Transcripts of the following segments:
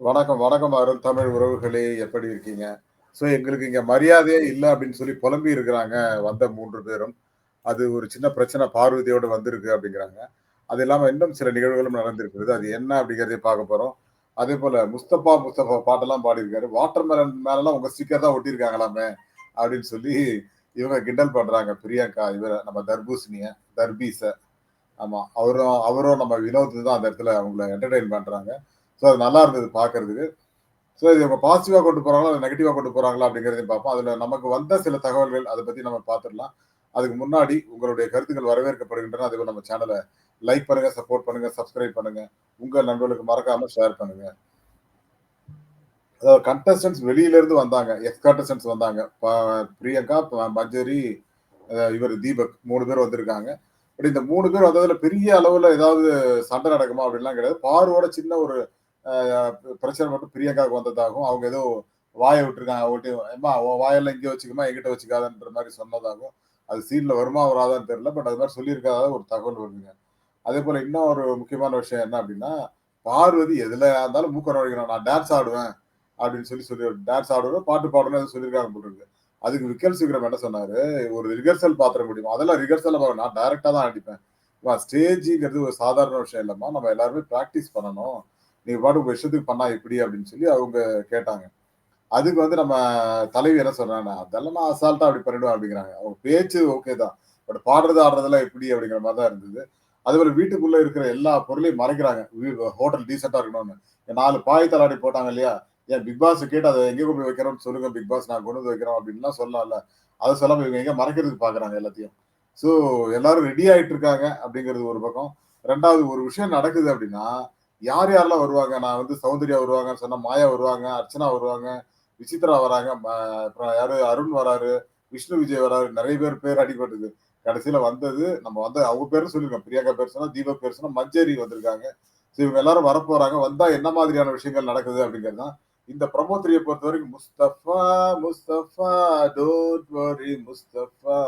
வணக்கம், வணக்கம் அருள் தமிழ் உறவுகளே! எப்படி இருக்கீங்க? ஸோ எங்களுக்கு இங்கே மரியாதையே இல்லை அப்படின்னு சொல்லி புலம்பி இருக்கிறாங்க வந்த மூன்று பேரும். அது ஒரு சின்ன பிரச்சனை பார்வதியோடு வந்திருக்கு அப்படிங்கிறாங்க. அது இல்லாமல் இன்னும் சில நிகழ்வுகளும் நடந்திருக்கிறது. அது என்ன அப்படிங்கிறதே பார்க்க போகிறோம் அதே போல் முஸ்தபா, முஸ்தபா பாட்டெல்லாம் பாடியிருக்காரு. வாட்டர்மெலன் மேலெல்லாம் உங்கள் ஸ்டிக்கர் தான் ஒட்டியிருக்காங்களாமே! அப்படின்னு சொல்லி இவங்க கிண்டல் பண்ணுறாங்க பிரியங்கா இவர நம்ம தர்பூசணியை தர்பீஸை ஆமாம் அவரும் அவரும் நம்ம வினோத் தான் அந்த இடத்துல அவங்கள என்டர்டெயின் பண்ணுறாங்க ஸோ அது நல்லா இருந்தது பார்க்கறதுக்கு. ஸோ இது இவங்க பாசிட்டிவாக கொண்டு போகிறாங்களா இல்ல நெகட்டிவா கொண்டு போகிறாங்களா அப்படிங்கிறதையும் பார்ப்போம். அதில் நமக்கு வந்த சில தகவல்கள் அதை பற்றி நம்ம பார்த்துடலாம். அதுக்கு முன்னாடி உங்களுடைய கருத்துக்கள் வரவேற்கப்படுகின்றன. அதேபோல நம்ம சேனலை லைக் பண்ணுங்க, சப்போர்ட் பண்ணுங்க, சப்ஸ்கிரைப் பண்ணுங்க. உங்கள் நண்பர்களுக்கு மறக்காம ஷேர் பண்ணுங்க. அதாவது கண்டஸ்டன்ஸ் வெளியிலேருந்து வந்தாங்க. எக்ஸ் கண்டஸ்டன்ஸ் வந்தாங்க. ப பிரியங்கா, மஞ்சரி, இவர் தீபக் மூணு பேர் வந்திருக்காங்க. பட் இந்த மூணு பேர் வந்ததுல பெரிய அளவில் ஏதாவது சண்டை நடக்குமா அப்படின்லாம் கிடையாது. பார்வோட சின்ன ஒரு பிரச்சனை மட்டும் பிரியங்காவுக்கு வந்ததாகவும், அவங்க ஏதோ வாயை விட்டுருக்காங்க. அவங்கள்ட்ட ஏமா வாயெல்லாம் இங்கே வச்சுக்கமா எங்கிட்ட வச்சுக்காதன்ற" மாதிரி சொன்னதாகவும், அது சீனில் வருமா வராதான்னு தெரியல. பட் அது மாதிரி சொல்லியிருக்காத ஒரு தகவல் வருதுங்க. அதேபோல இன்னும் ஒரு முக்கியமான விஷயம் என்ன அப்படின்னா, பார்வதி எதில் இருந்தாலும் மூக்க நுழைக்கணும். நான் டான்ஸ் ஆடுவேன் அப்படின்னு சொல்லி சொல்லி டான்ஸ் ஆடுவேன், பாட்டு பாடணும் எதுவும் சொல்லியிருக்காங்க போட்டுருக்கு அதுக்கு விக்கல் சீக்கிரம் என்ன சொன்னார் ஒரு ரிகர்சல் பாத்திர முடியுமா? அதெல்லாம் ரிஹர்சல்ல நான் டைரெக்டாக தான் அடிப்பேன். ஸ்டேஜுங்கிறது ஒரு சாதாரண விஷயம் இல்லைம்மா நம்ம எல்லாருமே ப்ராக்டிஸ் பண்ணணும். நீ பாட்டு உங்க இஷ்டத்துக்கு பண்ணா இப்படி அப்படின்னு சொல்லி அவங்க கேட்டாங்க. அதுக்கு வந்து நம்ம தலைவி என்ன சொல்றாங்கன்னா, அதெல்லாம் நான் அசால்ட்டா அப்படி பண்ணிடுவேன் அப்படிங்கிறாங்க. அவங்க பேச்சு ஓகே தான். பட் பாடுறது, ஆடுறதெல்லாம் எப்படி? அப்படிங்கிற மாதிரி தான் இருந்தது. அதுபோல வீட்டுக்குள்ள இருக்கிற எல்லா பொருளையும் மறைக்கிறாங்க. வீ ஹோட்டல் டீசெண்டா இருக்கணும்னு. நாலு பாய் தலாடி போட்டாங்க இல்லையா? ஏன் பிக் பாஸ் கேட்டு அதை எங்க கொண்டு போய் வைக்கிறோம்னு சொல்லுங்க பிக் பாஸ் நான் கொண்டு வந்து வைக்கிறோம் அப்படின்லாம் சொல்லலாம்ல. அதை சொல்லாம இவங்க எங்க மறைக்கிறதுக்கு பார்க்குறாங்க எல்லாத்தையும். ஸோ எல்லாரும் ரெடி ஆயிட்டு இருக்காங்க அப்படிங்கிறது ஒரு பக்கம். ரெண்டாவது ஒரு விஷயம் நடக்குது அப்படின்னா, யார் யாரெல்லாம் வருவாங்க? நான் வந்து சௌந்தர்யா வருவாங்கன்னு சொன்னா, மாயா வருவாங்க, அர்ச்சனா வருவாங்க, விசித்ரா வராங்க, அப்புறம் யாரு அருண் வராரு, விஷ்ணு விஜய் வராரு. நிறைய பேர் பேர் அடிபட்டுது கடைசியில வந்தது நம்ம வந்து அவங்க பேரும் சொல்லியிருக்கோம். பிரியங்கா பேர் சொன்னா, தீபக் பேர் சொன்னா, மஞ்சேரி வந்திருக்காங்க. ஸோ இவங்க எல்லாரும் வரப்போறாங்க. வந்தா என்ன மாதிரியான விஷயங்கள் நடக்குது அப்படிங்கிறது தான். இந்த ப்ரமோ 3 பொறுத்தவரைக்கும் முஸ்தபா, முஸ்தபா டோன்ட் வரி முஸ்தபா,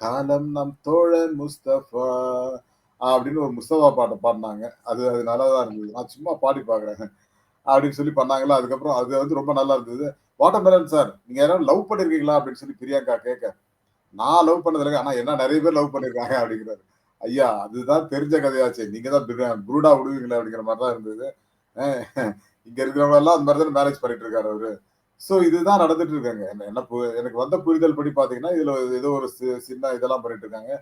காலம் நம் தோழன் முஸ்தபா அப்படின்னு ஒரு முஸ்தபா பாட்டை பாடினாங்க அது அது நல்லா தான் இருந்தது. நான் சும்மா பாடி பார்க்குறேன். அப்படின்னு சொல்லி பண்ணாங்களா, அதுக்கப்புறம் அது வந்து ரொம்ப நல்லா இருந்தது. வாட்டர்மெலன் சார், நீங்க யாராவது லவ் பண்ணியிருக்கீங்களா? அப்படின்னு சொல்லி பிரியங்கா கேட்க, நான் லவ் பண்ணதில்லை ஆனால் ஆனா என்ன நிறைய பேர் லவ் பண்ணியிருக்காங்க அப்படிங்கிறாரு. ஐயா அதுதான் தெரிஞ்ச கதையாச்சு நீங்க தான் புரூடா விடுவீங்களா விடுவீங்களே அப்படிங்கிற மாதிரி தான் இருந்தது. இங்கே இங்க இருக்கிறவங்க எல்லாம் அந்த மாதிரி தான் மேரேஜ் பண்ணிட்டு இருக்காரு அவரு. ஸோ இதுதான் நடந்துட்டு இருக்காங்க. என்ன என்ன பு எனக்கு வந்த புரிதல் படி பார்த்தீங்கன்னா, இதுல ஏதோ ஒரு சி சின்ன இதெல்லாம் பண்ணிட்டு இருக்காங்க.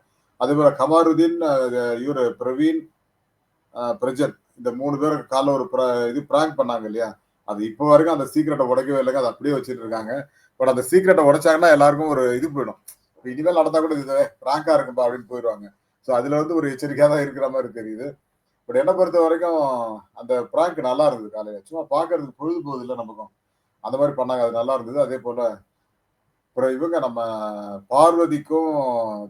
அதேபோல கமாருதீன், இவர் பிரவீன், பிரஜன் இந்த மூணு பேர் காலைல ஒரு ப்ர இது பிராங்க் பண்ணாங்க இல்லையா? அது இப்போ வரைக்கும் அந்த சீக்கிரட்டை உடைக்கவே இல்லைங்க அதை அப்படியே வச்சுட்டு இருக்காங்க. பட் அந்த சீக்கிரட்டை உடைச்சாங்கன்னா எல்லாருக்கும் ஒரு இது போயிடும். இனிமேல் நடந்தா கூட இது பிராங்கா இருக்கும்பா அப்படின்னு போயிடுவாங்க ஸோ அதுல வந்து ஒரு எச்சரிக்கையாக தான் இருக்கிற மாதிரி தெரியுது. பட் பொறுத்த வரைக்கும் அந்த பிராங்க் நல்லா இருந்தது காலையில் சும்மா பார்க்கறதுக்கு பொழுது போகுதுல்ல நமக்கும். அந்த மாதிரி பண்ணாங்க. அது நல்லா இருந்தது. அதே போல் அப்புறம் இவங்க நம்ம பார்வதிக்கும்,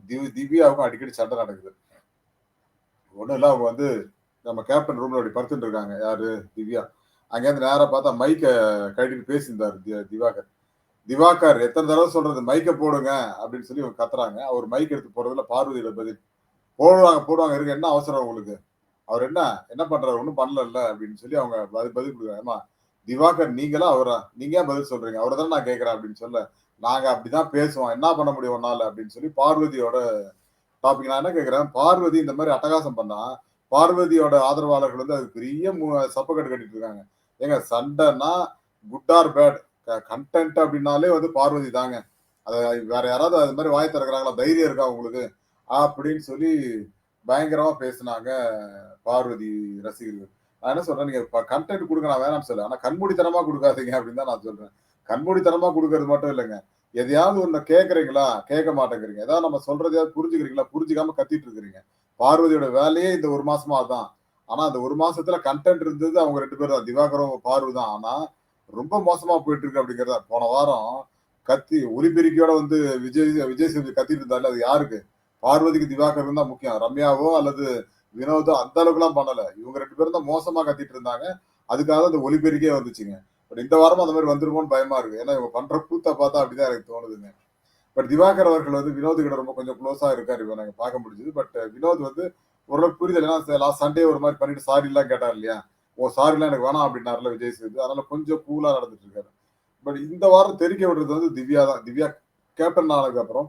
திவ் திவ்யாவுக்கும் அடிக்கடி சண்டை நடக்குது. ஒண்ணும் இல்ல அவங்க வந்து நம்ம கேப்டன் ரூம்ல அப்படி படுத்துட்டு இருக்காங்க. யாரு? திவ்யா. அங்கேருந்து நேராக பார்த்தா மைக்கை கட்டிட்டு பேசியிருந்தாரு தி திவாகர். திவாகர் எத்தனை தடவை சொல்றது? மைக்கை போடுங்க அப்படின்னு சொல்லி இவங்க கத்துறாங்க. அவர் மைக் எடுத்து போறதுல பார்வதியோட பதில். போடுவாங்க, போடுவாங்க இருக்கு என்ன அவசரம் உங்களுக்கு? அவர் என்ன என்ன பண்றாரு? ஒன்றும் பண்ணல அப்படின்னு சொல்லி அவங்க பதில் பதில் கொடுக்குறாங்க ஏம்மா திவாகர் நீங்களா? அவரா? நீங்க ஏன் பதில் சொல்றீங்க? அவரை தானே நான் கேட்கறேன் அப்படின்னு சொல்ல, நாங்க அப்படிதான் பேசுவோம். என்ன பண்ண முடியும் ஒன்றால் அப்படின்னு சொல்லி பார்வதியோட டாபிக் நான் என்ன கேட்கிறேன், பார்வதி இந்த மாதிரி அட்டகாசம் பண்ணா, பார்வதியோட ஆதரவாளர்கள் வந்து அது பெரிய மு சப்பக்கட்டு கட்டிட்டு இருக்காங்க. ஏங்க சண்டைன்னா குட் ஆர் பேட் க அப்படின்னாலே வந்து பார்வதி தாங்க. அதை வேற யாராவது அது மாதிரி வாய் திறக்கிறாங்களா தைரியம் இருக்கா உங்களுக்கு? அப்படின்னு சொல்லி பயங்கரமா பேசினாங்க பார்வதி ரசிகர்கள். நான் என்ன சொல்றேன், நீங்க கண்டென்ட் கொடுக்க நான் வேணாம்னு சொல்ல ஆனா கண்மூடித்தனமா கொடுக்காதீங்க அப்படின்னு தான் நான் சொல்றேன். கண்மூடித்தனமா கொடுக்கறது மட்டும் இல்லைங்க எதையாவது ஒன்று கேட்குறீங்களா கேட்க மாட்டேங்கிறீங்க. ஏதாவது நம்ம சொல்றதையாவது புரிஞ்சுக்கிறீங்களா? புரிஞ்சுக்காம கத்திட்டு இருக்கிறீங்க. பார்வதியோட வேலையே இந்த ஒரு மாசமா தான் ஆனா அந்த ஒரு மாசத்துல கன்டென்ட் இருந்தது அவங்க ரெண்டு பேரும் தான். திவாகரும், பார்வை தான். ஆனா ரொம்ப மோசமா போயிட்டு இருக்கு அப்படிங்கிறத போன வாரம் கத்தி ஒலிபெருக்கியோட வந்து விஜய் விஜய் சேதுபதி கத்திட்டு இருந்தார்ல, அது யாருக்கு? பார்வதிக்கு திவாகர் தான் முக்கியம். ரம்யாவோ அல்லது வினோதோ அந்த அளவுக்குலாம் பண்ணல. இவங்க ரெண்டு பேரும் தான் மோசமா கத்திட்டு இருந்தாங்க. அதுக்காக அந்த ஒலிபெருக்கே வந்துச்சுங்க. பட் இந்த வாரமும் அந்த மாதிரி வந்துருமோன்னு பயமா இருக்கு. ஏன்னா இவங்க பண்ற கூத்த பார்த்தா அப்படிதான் எனக்கு தோணுதுங்க. பட் திவாகர் அவர்கள் வந்து வினோத் கிட்ட ரொம்ப கொஞ்சம் க்ளோஸா இருக்காரு. இப்போ நாங்கள் பார்க்க முடிஞ்சது. பட் uh, வினோத் வந்து ஓரளவுக்கு புரிதல். ஏன்னா லாஸ்ட் சண்டே ஒரு மாதிரி பண்ணிட்டு சாரிலாம் கேட்டார் இல்லையா? ஓ சாரிலாம் எனக்கு வேணாம் அப்படின்னாருல விஜய் சேது அதனால கொஞ்சம் கூலா நடந்துட்டு இருக்காரு பட் இந்த வாரம் தெரிக்க விடுறது வந்து திவ்யா தான் திவ்யா கேப்டன் ஆனதுக்கு அப்புறம்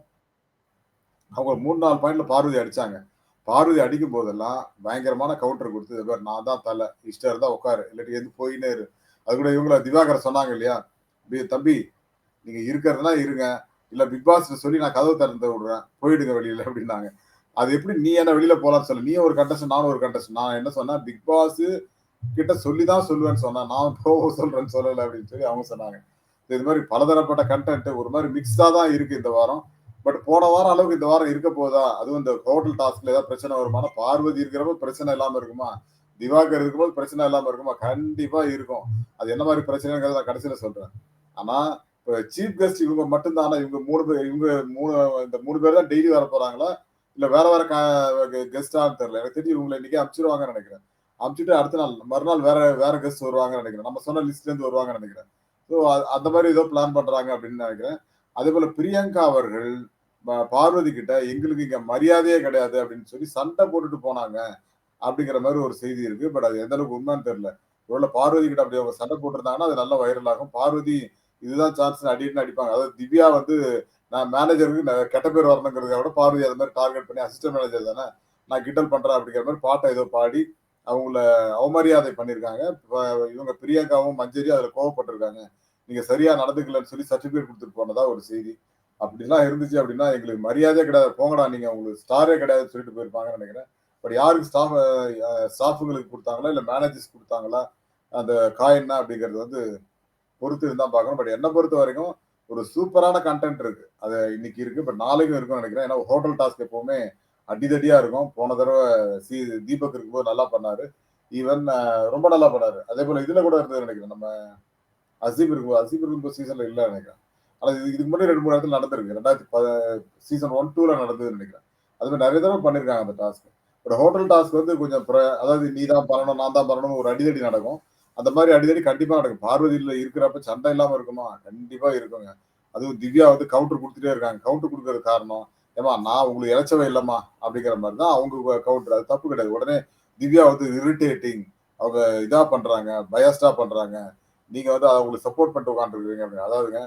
அவங்க மூணு நாலு பாயிண்ட்ல பார்வதி அடிச்சாங்க பார்வதி அடிக்கும் போதெல்லாம் பயங்கரமான கவுண்டர் கொடுத்து நான் தான் தலை இஷ்டம் இருந்தா உட்காரு இல்லாட்டி எது போயினே இரு அது கூட இவங்கள திவாகர் சொன்னாங்க இல்லையா? தம்பி நீங்க இருக்கிறதுனா இருங்க. இல்ல பிக் பாஸ் சொல்லி நான் கதவு திறந்து விடுறேன். போயிடுங்க வெளியில அப்படின்னாங்க. அது எப்படி நீ என்ன வெளியில போலாம்னு சொல்ல. நீ ஒரு கண்டஸ்ட் நானும் ஒரு கண்டஸ்ட் நான் என்ன சொன்னேன்? பிக் பாஸ் கிட்ட சொல்லி தான் சொல்லுவேன்னு சொன்னேன். நான் போக சொல்றேன்னு சொல்லல அப்படின்னு சொல்லி அவங்க சொன்னாங்க. இது மாதிரி பலதரப்பட்ட கண்டென்ட் ஒரு மாதிரி மிக்ஸ்டா தான் இருக்கு இந்த வாரம். பட் போன வாரம் அளவுக்கு இந்த வாரம் இருக்க போதா அதுவும் இந்த ஹோட்டல் டாஸ்க்ல ஏதாவது பிரச்சனை வருமானா? பார்வதி இருக்கிறப்ப பிரச்சனை இல்லாம இருக்குமா? திவாகர் இருக்கும்போது பிரச்சனை இல்லாம இருக்குமா? கண்டிப்பா இருக்கும். அது என்ன மாதிரி பிரச்சனைங்கிறத நான் கடைசியில சொல்றேன். ஆனா இப்போ சீஃப் கெஸ்ட் இவங்க மட்டும்தானா? இவங்க மூணு பேர் இவங்க மூணு இந்த மூணு பேர் தான் டெய்லி வர போறாங்களா? இல்ல வேற வேற கெஸ்டான்னு தெரியல. எனக்கு தெரிஞ்சு இவங்களை இன்னைக்கு அனுப்பிச்சிருவாங்கன்னு நினைக்கிறேன். அனுப்பிச்சிட்டு அடுத்த நாள் மறுநாள் வேற வேற கெஸ்ட் வருவாங்கன்னு நினைக்கிறேன். நம்ம சொன்ன லிஸ்ட்ல இருந்து வருவாங்கன்னு நினைக்கிறேன். ஸோ அந்த மாதிரி ஏதோ பிளான் பண்றாங்க அப்படின்னு நினைக்கிறேன். அதே போல பிரியங்கா அவர்கள் ப- பார்வதி கிட்ட எங்களுக்கு இங்க மரியாதையே கிடையாது அப்படின்னு சொல்லி சண்டை போட்டுட்டு போனாங்க. அப்படிங்கிற மாதிரி ஒரு செய்தி இருக்கு. பட் அது எந்த அளவுக்கு உண்மைன்னு தெரியல. ஒருவேளை பார்வதி கிட்ட அப்படி அவங்க சண்டை போட்டிருந்தாங்கன்னா அது நல்ல வைரல் ஆகும். பார்வதி இதுதான் சான்ஸ் அடின்னு அடிப்பாங்க. அதாவது திவ்யா வந்து நான் மேனேஜருக்கு கெட்ட பேர் வரணுங்கிறத விட பார்வதி அது மாதிரி டார்கெட் பண்ணி அசிஸ்டன்ட் மேனேஜர் தானே? நான் கிண்டல் பண்றேன் அப்படிங்கிற மாதிரி பாட்டை ஏதோ பாடி அவங்கள அவமரியாதை பண்ணியிருக்காங்க. இவங்க பிரியங்காவும் மஞ்சரி அதுல கோவப்பட்டிருக்காங்க. நீங்க சரியா நடந்துக்கலன்னு சொல்லி சர்டிபிகேட் கொடுத்துட்டு போனதா ஒரு செய்தி. அப்படிலாம் இருந்துச்சு அப்படின்னா எங்களுக்கு மரியாதையே கிடையாது. போங்கடா நீங்க உங்களுக்கு ஸ்டாரே கிடையாதுன்னு சொல்லிட்டு போயிருப்பாங்கன்னு நினைக்கிறேன். பட் யாருக்கு ஸ்டாஃப் ஸ்டாஃபுங்களுக்கு கொடுத்தாங்களா? இல்லை மேனேஜர்ஸ் கொடுத்தாங்களா? அந்த காயின்னா அப்படிங்கிறது வந்து பொறுத்து இருந்தால் பார்க்கணும். பட் என்னை பொறுத்த வரைக்கும் ஒரு சூப்பரான கண்டென்ட் இருக்கு. அது இன்னைக்கு இருக்கு. பட் நாளைக்கும் இருக்கும்னு நினைக்கிறேன். ஏன்னா ஹோட்டல் டாஸ்க் எப்பவுமே அடிதடியா இருக்கும். போன தடவை சி தீபக் இருக்கும்போது நல்லா பண்ணாரு. ஈவன் ரொம்ப நல்லா பண்ணாரு. அதே போல இதுல கூட இருந்தது நினைக்கிறேன். நம்ம அசீப் இருக்கும்போது அசீப் இருக்கும்போது சீசன்ல இல்ல நினைக்கிறேன். ஆனா இது இதுக்கு முன்னாடி ரெண்டு மூணு இடத்துல நடந்திருக்கு. ரெண்டாயிரத்தி சீசன் ஒன் டூல நடந்ததுன்னு நினைக்கிறேன். அது மாதிரி நிறைய தடவை பண்ணிருக்காங்க அந்த டாஸ்க் பட் ஹோட்டல் டாஸ்க் வந்து கொஞ்சம் அதாவது நீ தான் பண்ணணும் நான் தான் பண்ணணும் ஒரு அடிதடி நடக்கும். அந்த மாதிரி அடிதடி கண்டிப்பா நடக்கும். பார்வதியில் இருக்கிறப்ப சண்டை இல்லாம இருக்குமா? கண்டிப்பா இருக்குங்க. அதுவும் திவ்யா வந்து கவுண்டர் கொடுத்துட்டே இருக்காங்க. கவுண்டர் கொடுக்கறது காரணம் ஏமா நான் உங்களுக்கு இழைச்சவே இல்லம்மா அப்படிங்கிற மாதிரி தான் அவங்க கவுண்டர் அது தப்பு கிடையாது. உடனே திவ்யா வந்து இரிட்டேட்டிங் அவங்க இதா பண்றாங்க பயஸ்டா பண்றாங்க. நீங்க வந்து அவங்களுக்கு சப்போர்ட் பண்ணிட்டு உட்காந்துருக்கீங்க அப்படின்னு அதாவதுங்க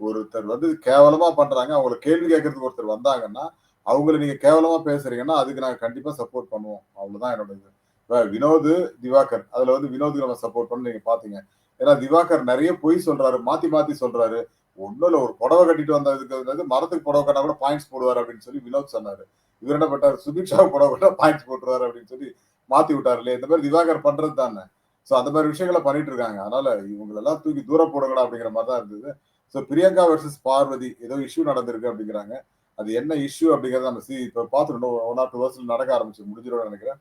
ஒருத்தர் வந்து கேவலமா பண்றாங்க. அவங்களை கேள்வி கேட்கறதுக்கு ஒருத்தர் வந்தாங்கன்னா அவங்கள நீங்க கேவலமா பேசுறீங்கன்னா அதுக்கு நாங்க கண்டிப்பா சப்போர்ட் பண்ணுவோம். அவ்வளவுதான் என்னோட இது. இப்ப வினோத் திவாகர் அதுல வந்து வினோதுக்கு நம்ம சப்போர்ட் பண்ணி நீங்க பாத்தீங்க. ஏன்னா திவாகர் நிறைய பொய் சொல்றாரு மாத்தி மாத்தி சொல்றாரு. ஒண்ணும் இல்ல ஒரு புடவை கட்டிட்டு வந்ததுக்கு வந்து மரத்துக்கு புடவை கட்டா கூட பாயிண்ட்ஸ் போடுவார் அப்படின்னு சொல்லி வினோத் சொன்னாரு. இவர் என்ன பண்ணார் சுபிக்ஷா புடவை கட்டா பாயிண்ட்ஸ் போட்டுருவாரு அப்படின்னு சொல்லி மாத்தி விட்டாரு இல்லையா? இந்த மாதிரி திவாகர் பண்றது தானே. சோ அந்த மாதிரி விஷயங்களை பண்ணிட்டு இருக்காங்க. அதனால இவங்களெல்லாம் தூக்கி தூரம் போடுங்கடா அப்படிங்கிற மாதிரி தான் இருந்தது. ஸோ பிரியங்கா வர்சஸ் பார்வதி ஏதோ இஷ்யூ நடந்திருக்கு அப்படிங்கிறாங்க. அது என்ன இஷ்யூ அப்படிங்கறத நம்ம சி இப்போ பார்த்துட்டு ஒன் ஆர் டூ ஹவர்ஸ்ல நடக்க ஆரம்பிச்சு முடிஞ்சிடும் நினைக்கிறேன்.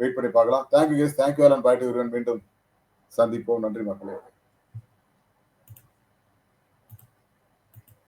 வெயிட் பண்ணி பார்க்கலாம். Thank you guys thank you and பாய்ட்டு மீண்டும் சந்திப்போம். நன்றி மக்களே.